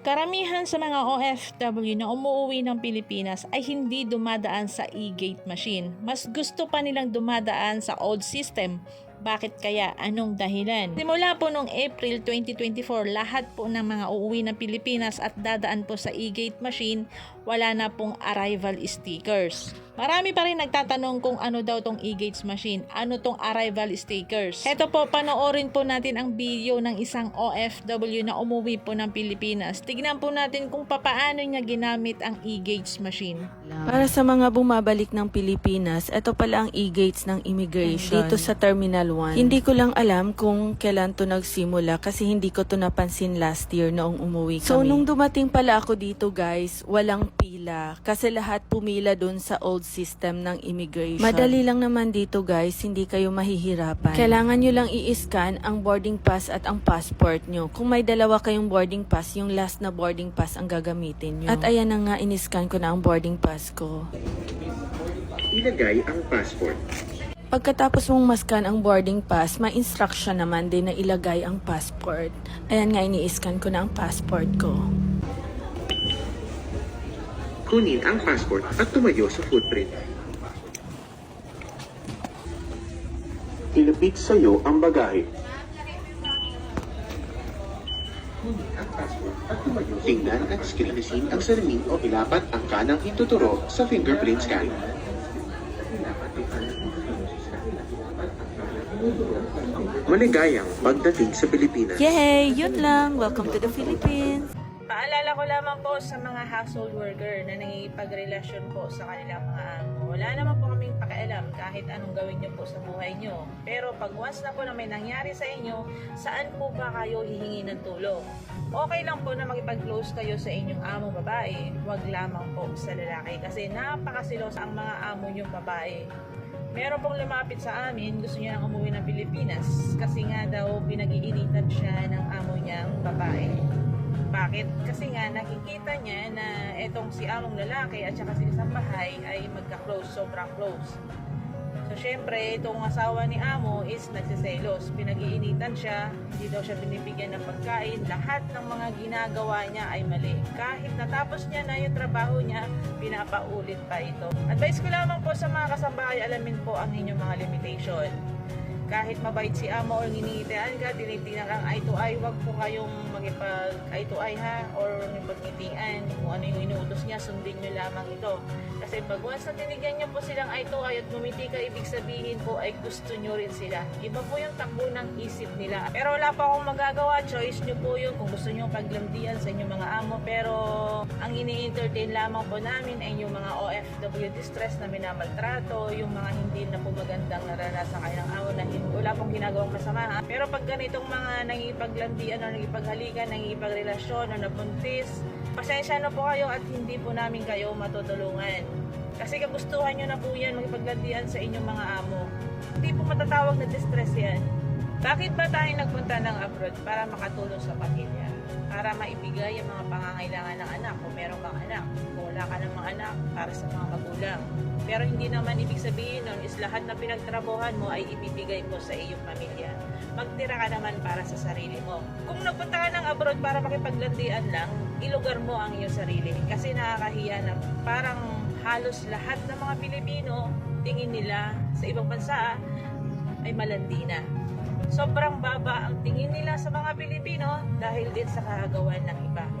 Karamihan sa mga OFW na umuwi ng Pilipinas ay hindi dumadaan sa e-gate machine. Mas gusto pa nilang dumadaan sa old system. Bakit kaya? Anong dahilan? Simula po noong April 2024, lahat po ng mga uuwi ng Pilipinas at dadaan po sa e-gate machine, wala na pong arrival stickers. Marami pa rin nagtatanong kung ano daw tong e-gates machine, ano tong arrival stickers. Heto po, panoorin po natin ang video ng isang OFW na umuwi po ng Pilipinas. Tignan po natin kung papaano niya ginamit ang e-gates machine. Para sa mga bumabalik ng Pilipinas, ito pala ang e-gates ng immigration dito sa Terminal 1. Hindi ko lang alam kung kailan to nagsimula kasi hindi ko to napansin last year noong umuwi kami. So nung dumating pala ako dito guys, walang pila kasi lahat pumila dun sa old system ng immigration. Madali lang naman dito guys, hindi kayo mahihirapan. Kailangan nyo lang i-scan ang boarding pass at ang passport nyo. Kung may dalawa kayong boarding pass, yung last na boarding pass ang gagamitin nyo. At ayan na nga, in-scan ko na ang boarding pass ko. Ilagay ang passport. Pagkatapos mong maskan ang boarding pass, may instruction naman din na ilagay ang passport. Ayan nga, ini-scan ko na ang passport ko. Kunin ang passport at tumayo sa footprint. Ilapit sa iyo ang bagahe. Tingnan at screenasin ang salamin o ilapat ang kanang hintuturo sa fingerprint scan. Maligayang pagdating sa Pilipinas. Yay! Yun lang! Welcome to the Philippines! Paalala ko lamang po sa mga household worker na nangipagrelasyon po sa kanilang mga amo. Wala naman po kaming pakialam kahit anong gawin niyo po sa buhay niyo. Pero pag once na po na may nangyari sa inyo, saan po ba kayo hihingi ng tulong? Okay lang po na makipag-close kayo sa inyong amo babae, wag lamang po sa lalaki kasi napakasilos ang mga amo niyong babae. Meron pong lumapit sa amin, gusto niya nang umuwi ng Pilipinas kasi nga daw pinag-iinitan siya ng amo niyang babae. Bakit? Kasi nga nakikita niya na etong si among lalaki at saka si isang bahay ay magka-close, sobrang close. So syempre, itong asawa ni amo is nagsiselos. Pinag-iinitan siya, hindi daw siya binibigyan ng pagkain. Lahat ng mga ginagawa niya ay mali. Kahit natapos niya na yung trabaho niya, pinapaulit pa ito. Advice ko lamang po sa mga kasambahay, alamin po ang inyong mga limitation kahit mabait si amo or nginitian ka, tinitingnan kang eye to eye, wag po kayong magipag eye to eye ha, or magngitian, kung ano yung inuutos niya, sundin nyo lamang ito. Kasi pag once na tinigyan niyo po silang eye to eye at ngumiti ka, ibig sabihin po ay gusto nyo rin sila. Iba po yung takbo ng isip nila. Pero wala pa akong magagawa, choice nyo po yun kung gusto nyo paglamdian sa inyong mga amo. Pero ang ini-entertain lamang po namin ay yung mga OFW distress na minamaltrato, yung mga hindi na po magandang naranasan na hin- wala pong ginagawang masama. ha. Pero pag ganitong mga nangipaglandian o nangipaghalikan, nangipagrelasyon o nabuntis, pasensya na po kayo at hindi po namin kayo matutulungan. Kasi kagustuhan nyo na po yan magipaglandian sa inyong mga amo. Hindi po matatawag na distress yan. Bakit ba tayo nagpunta ng abroad? Para makatulong sa pamilya. Para maibigay ang mga pangangailangan ng anak kung meron kang anak. Kung wala ka namang anak, para sa mga magulang. Pero hindi naman ibig sabihin nun is lahat na pinagtrabuhan mo ay ibibigay mo sa iyong pamilya. Magtira ka naman para sa sarili mo. Kung nagpunta ka ng abroad para makipaglandian lang, ilugar mo ang iyong sarili. Kasi nakakahiya na parang halos lahat ng mga Pilipino tingin nila sa ibang bansa ay malandi na. Sobrang baba ang tingin nila sa mga Pilipino dahil din sa kagagawan ng iba.